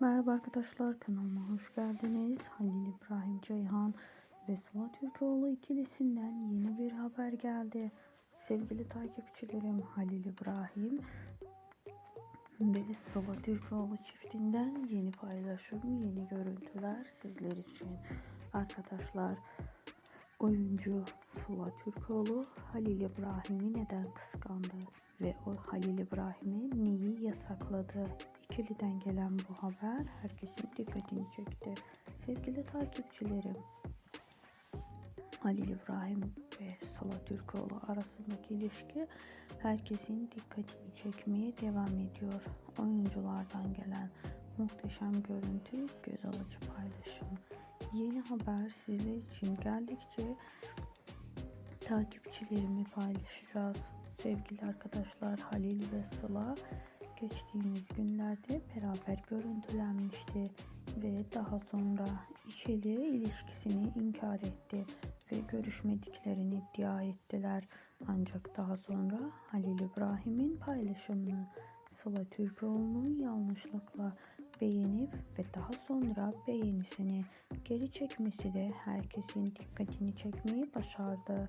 Merhaba arkadaşlar kanalıma hoş geldiniz. Halil İbrahim Ceyhan ve Sıla Türkoğlu ikilisinden yeni bir haber geldi. Sevgili takipçilerim Halil İbrahim ve Sıla Türkoğlu çiftinden yeni paylaşım, yeni görüntüler sizler için. Arkadaşlar oyuncu Sıla Türkoğlu Halil İbrahim'i neden kıskandı ve o Halil İbrahim'i neyi yasakladı? İkiliden gelen bu haber herkesin dikkatini çekti. Sevgili takipçilerim, Halil İbrahim ve Sıla Türkoğlu arasındaki ilişki herkesin dikkatini çekmeye devam ediyor. Oyunculardan gelen muhteşem görüntü, göz alıcı paylaşım. Yeni haber sizler için geldikçe takipçilerimi paylaşacağız. Sevgili arkadaşlar Halil ve Sıla geçtiğimiz günlerde beraber görüntülenmişti ve daha sonra ikili ilişkisini inkar etti ve görüşmediklerini iddia ettiler. Ancak daha sonra Halil İbrahim'in paylaşımını Sıla Türkoğlu'nun yanlışlıkla beğenip ve daha sonra beğenisini geri çekmesi de herkesin dikkatini çekmeyi başardı.